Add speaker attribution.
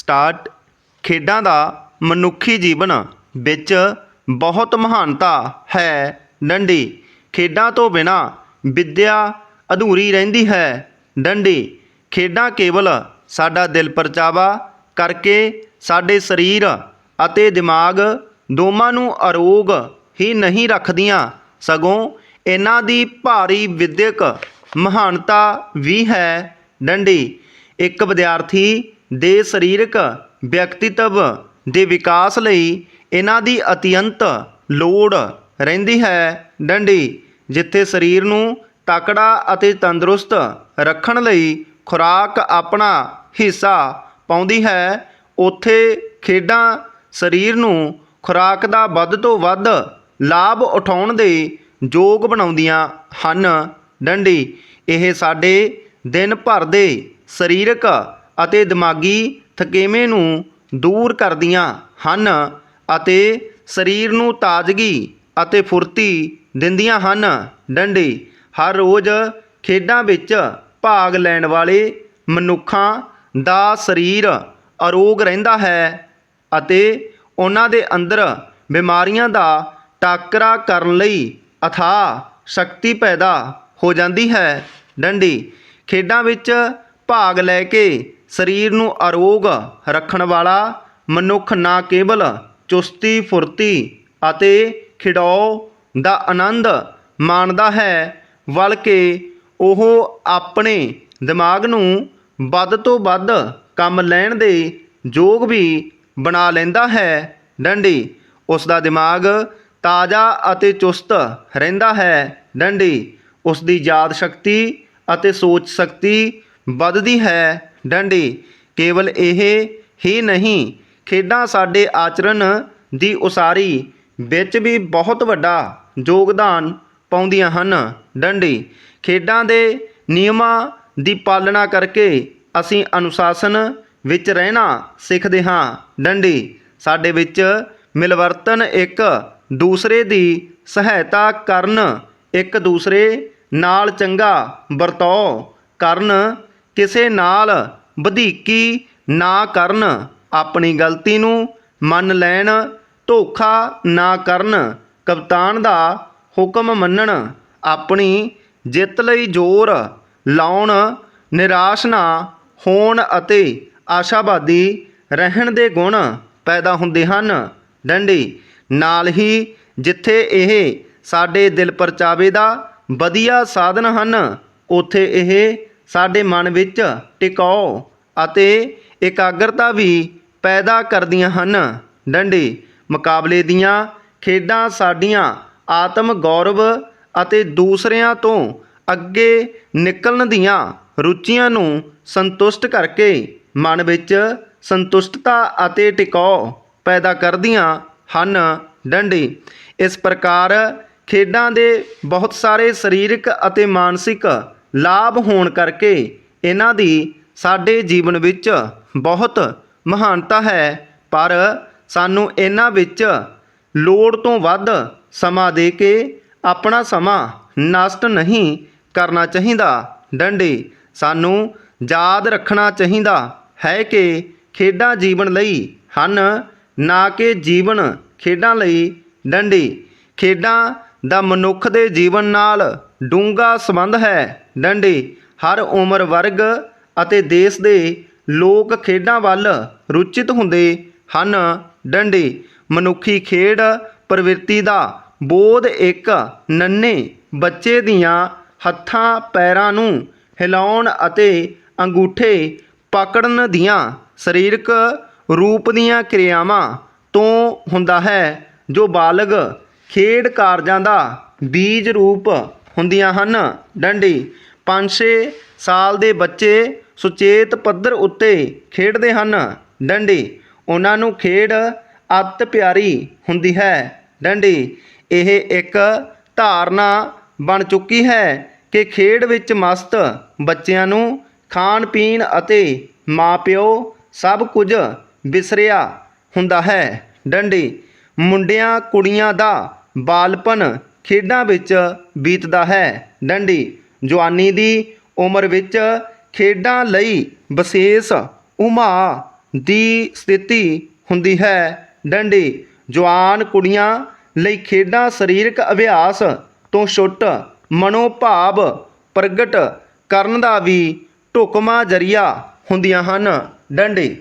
Speaker 1: Start ਖੇਡਾਂ ਦਾ ਮਨੁੱਖੀ ਜੀਵਨ ਵਿੱਚ ਬਹੁਤ ਮਹਾਨਤਾ ਹੈ। ਡੰਡੀ, ਖੇਡਾਂ ਤੋਂ ਬਿਨਾਂ ਵਿੱਦਿਆ ਅਧੂਰੀ ਰਹਿੰਦੀ ਹੈ। ਡੰਡੀ, ਖੇਡਾਂ ਕੇਵਲ ਸਾਡਾ ਦਿਲ ਪਰਚਾਵਾ ਕਰਕੇ ਸਾਡੇ ਸਰੀਰ ਅਤੇ ਦਿਮਾਗ ਦੋਵਾਂ ਨੂੰ ਅਰੋਗ ਹੀ ਨਹੀਂ ਰੱਖਦੀਆਂ, ਸਗੋਂ ਇਹਨਾਂ ਦੀ ਭਾਰੀ ਵਿਦਿਅਕ ਮਹਾਨਤਾ ਵੀ ਹੈ। ਡੰਡੀ, ਇੱਕ ਵਿਦਿਆਰਥੀ ਦੇ ਸਰੀਰਕ ਵਿਅਕਤੀਤਵ ਦੇ ਵਿਕਾਸ ਲਈ ਇਹਨਾਂ ਦੀ ਅਤਿਅੰਤ ਲੋੜ ਰਹਿੰਦੀ ਹੈ। ਡੰਡੀ, ਜਿੱਥੇ ਸਰੀਰ ਨੂੰ ਤਕੜਾ ਅਤੇ ਤੰਦਰੁਸਤ ਰੱਖਣ ਲਈ ਖੁਰਾਕ ਆਪਣਾ ਹਿੱਸਾ ਪਾਉਂਦੀ ਹੈ, ਉੱਥੇ ਖੇਡਾਂ ਸਰੀਰ ਨੂੰ ਖੁਰਾਕ ਦਾ ਵੱਧ ਤੋਂ ਵੱਧ ਲਾਭ ਉਠਾਉਣ ਦੇ ਯੋਗ ਬਣਾਉਂਦੀਆਂ ਹਨ। ਡੰਡੀ, ਇਹ ਸਾਡੇ ਦਿਨ ਭਰ ਦੇ ਸਰੀਰਕ ਅਤੇ ਦਿਮਾਗੀ ਥਕੇਵੇਂ ਨੂੰ ਦੂਰ ਕਰਦੀਆਂ ਹਨ ਅਤੇ ਸਰੀਰ ਨੂੰ ਤਾਜ਼ਗੀ ਅਤੇ ਫੁਰਤੀ ਦਿੰਦੀਆਂ ਹਨ। ਡੰਡੀ, ਹਰ ਰੋਜ਼ ਖੇਡਾਂ ਵਿੱਚ ਭਾਗ ਲੈਣ ਵਾਲੇ ਮਨੁੱਖਾਂ ਦਾ ਸਰੀਰ ਅਰੋਗ ਰਹਿੰਦਾ ਹੈ ਅਤੇ ਉਹਨਾਂ ਦੇ ਅੰਦਰ ਬਿਮਾਰੀਆਂ ਦਾ ਟਾਕਰਾ ਕਰਨ ਲਈ ਅਥਾਹ ਸ਼ਕਤੀ ਪੈਦਾ ਹੋ ਜਾਂਦੀ ਹੈ। ਡੰਡੀ, ਖੇਡਾਂ ਵਿੱਚ ਭਾਗ ਲੈ ਕੇ ਸਰੀਰ ਨੂੰ ਅਰੋਗ ਰੱਖਣ ਵਾਲਾ ਮਨੁੱਖ ਨਾ ਕੇਵਲ ਚੁਸਤੀ, ਫੁਰਤੀ ਅਤੇ ਖਿਡਾਓ ਦਾ ਆਨੰਦ ਮਾਣਦਾ ਹੈ, ਬਲਕਿ ਉਹ ਆਪਣੇ ਦਿਮਾਗ ਨੂੰ ਵੱਧ ਤੋਂ ਵੱਧ ਕੰਮ ਲੈਣ ਦੇ ਯੋਗ ਵੀ ਬਣਾ ਲੈਂਦਾ ਹੈ। ਡੰਡੀ ਉਸ ਦਾ ਦਿਮਾਗ ਤਾਜ਼ਾ ਅਤੇ ਚੁਸਤ ਰਹਿੰਦਾ ਹੈ। ਡੰਡੀ ਉਸ ਦੀ ਯਾਦ ਸ਼ਕਤੀ ਅਤੇ ਸੋਚ ਸ਼ਕਤੀ ਵੱਧਦੀ ਹੈ। ਡੰਡੀ, ਕੇਵਲ ਇਹ ਹੀ ਨਹੀਂ, ਖੇਡਾਂ ਸਾਡੇ ਆਚਰਣ ਦੀ ਉਸਾਰੀ ਵਿੱਚ ਵੀ ਬਹੁਤ ਵੱਡਾ ਯੋਗਦਾਨ ਪਾਉਂਦੀਆਂ ਹਨ। ਡੰਡੀ, ਖੇਡਾਂ ਦੇ ਨਿਯਮਾਂ ਦੀ ਪਾਲਣਾ ਕਰਕੇ ਅਸੀਂ ਅਨੁਸ਼ਾਸਨ ਵਿੱਚ ਰਹਿਣਾ ਸਿੱਖਦੇ ਹਾਂ। ਡੰਡੀ, ਸਾਡੇ ਵਿੱਚ ਮਿਲਵਰਤਨ ਇੱਕ ਦੂਸਰੇ ਦੀ ਸਹਾਇਤਾ ਕਰਨ, ਇੱਕ ਦੂਸਰੇ ਨਾਲ ਚੰਗਾ ਵਰਤਾਓ ਕਰਨ ਕਿਸੇ ਨਾਲ ਵਧੀਕੀ ਨਾ ਕਰਨ, ਆਪਣੀ ਗਲਤੀ ਨੂੰ ਮੰਨ ਲੈਣ, ਧੋਖਾ ਨਾ ਕਰਨ, ਕਪਤਾਨ ਦਾ ਹੁਕਮ ਮੰਨਣ, ਆਪਣੀ ਜਿੱਤ ਲਈ ਜ਼ੋਰ ਲਾਉਣ, ਨਿਰਾਸ਼ ਨਾ ਹੋਣ ਅਤੇ ਆਸ਼ਾਵਾਦੀ ਰਹਿਣ ਦੇ ਗੁਣ ਪੈਦਾ ਹੁੰਦੇ ਹਨ। ਡੰਡੀ, ਨਾਲ ਹੀ ਜਿੱਥੇ ਇਹ ਸਾਡੇ ਦਿਲ ਪਰਚਾਵੇ ਦਾ ਵਧੀਆ ਸਾਧਨ ਹਨ, ਉੱਥੇ ਇਹ ਸਾਡੇ ਮਨ ਵਿੱਚ ਟਿਕਾਓ ਅਤੇ ਇਕਾਗਰਤਾ ਵੀ ਪੈਦਾ ਕਰਦੀਆਂ ਹਨ। ਡੰਡੀ, ਮੁਕਾਬਲੇ ਦੀਆਂ ਖੇਡਾਂ ਸਾਡੀਆਂ ਆਤਮ ਗੌਰਵ ਅਤੇ ਦੂਸਰਿਆਂ ਤੋਂ ਅੱਗੇ ਨਿਕਲਣ ਦੀਆਂ ਰੁਚੀਆਂ ਨੂੰ ਸੰਤੁਸ਼ਟ ਕਰਕੇ ਮਨ ਵਿੱਚ ਸੰਤੁਸ਼ਟਤਾ ਅਤੇ ਟਿਕਾਓ ਪੈਦਾ ਕਰਦੀਆਂ ਹਨ। ਡੰਡੀ, ਇਸ ਪ੍ਰਕਾਰ ਖੇਡਾਂ ਦੇ ਬਹੁਤ ਸਾਰੇ ਸਰੀਰਕ ਅਤੇ ਮਾਨਸਿਕ ਲਾਭ ਹੋਣ ਕਰਕੇ ਇਹਨਾਂ ਦੀ ਸਾਡੇ ਜੀਵਨ ਵਿੱਚ ਬਹੁਤ ਮਹਾਨਤਾ ਹੈ। ਪਰ ਸਾਨੂੰ ਇਹਨਾਂ ਵਿੱਚ ਲੋੜ ਤੋਂ ਵੱਧ ਸਮਾਂ ਦੇ ਕੇ ਆਪਣਾ ਸਮਾਂ ਨਸ਼ਟ ਨਹੀਂ ਕਰਨਾ ਚਾਹੀਦਾ। ਡੰਡੀ, ਸਾਨੂੰ ਯਾਦ ਰੱਖਣਾ ਚਾਹੀਦਾ ਹੈ ਕਿ ਖੇਡਾਂ ਜੀਵਨ ਲਈ ਹਨ, ਨਾ ਕਿ ਜੀਵਨ ਖੇਡਾਂ ਲਈ। ਡੰਡੀ, ਖੇਡਾਂ ਦਾ ਮਨੁੱਖ ਦੇ ਜੀਵਨ ਨਾਲ ਡੂੰਘਾ ਸੰਬੰਧ ਹੈ। ਡੰਡੇ, ਹਰ ਉਮਰ ਵਰਗ ਅਤੇ ਦੇਸ਼ ਦੇ ਲੋਕ ਖੇਡਾਂ ਵੱਲ ਰੁਚਿਤ ਹੁੰਦੇ ਹਨ। ਡੰਡੇ, ਮਨੁੱਖੀ ਖੇਡ ਪ੍ਰਵਿਰਤੀ ਦਾ ਬੋਧ ਇੱਕ ਨੰਨੇ ਬੱਚੇ ਦੀਆਂ ਹੱਥਾਂ, ਪੈਰਾਂ ਨੂੰ ਹਿਲਾਉਣ ਅਤੇ ਅੰਗੂਠੇ ਪਕੜਨ ਦੀਆਂ ਸਰੀਰਕ ਰੂਪ ਦੀਆਂ ਕਿਰਿਆਵਾਂ ਤੋਂ ਹੁੰਦਾ ਹੈ, ਜੋ ਬਾਲਗ ਖੇਡ ਕਾਰਜਾਂ ਦਾ ਬੀਜ ਰੂਪ ਹੁੰਦੀਆਂ ਹਨ। ਡੰਡੀ 5-6 ਸਾਲ ਦੇ ਬੱਚੇ ਸੁਚੇਤ ਪੱਧਰ ਉੱਤੇ ਖੇਡਦੇ ਹਨ। ਡੰਡੀ, ਉਹਨਾਂ ਨੂੰ ਖੇਡ ਅਤ ਪਿਆਰੀ ਹੁੰਦੀ ਹੈ। ਡੰਡੀ, ਇਹ ਇੱਕ ਧਾਰਨਾ ਬਣ ਚੁੱਕੀ ਹੈ ਕਿ ਖੇਡ ਵਿੱਚ ਮਸਤ ਬੱਚਿਆਂ ਨੂੰ ਖਾਣ ਪੀਣ ਅਤੇ ਮਾਪਿਓ ਸਭ ਕੁਝ ਵਿਸਰਿਆ ਹੁੰਦਾ ਹੈ। ਡੰਡੀ ਮੁੰਡਿਆਂ ਕੁੜੀਆਂ ਦਾ ਬਾਲਪਨ ਖੇਡਾਂ ਵਿੱਚ ਬੀਤਦਾ ਹੈ। ਡੰਡੀ ਜਵਾਨੀ ਦੀ ਉਮਰ ਵਿੱਚ ਖੇਡਾਂ ਲਈ ਵਿਸ਼ੇਸ਼ ਉਮਾ ਦੀ ਸਥਿਤੀ ਹੁੰਦੀ ਹੈ। ਡੰਡੀ ਜਵਾਨ ਕੁੜੀਆਂ ਲਈ ਖੇਡਾਂ ਸਰੀਰਕ ਅਭਿਆਸ ਤੋਂ ਛੁੱਟ, ਮਨੋਭਾਵ ਪ੍ਰਗਟ ਕਰਨ ਦਾ ਵੀ ਢੁਕਵਾਂ ਜ਼ਰੀਆ ਹੁੰਦੀਆਂ ਹਨ। ਡੰਡੀ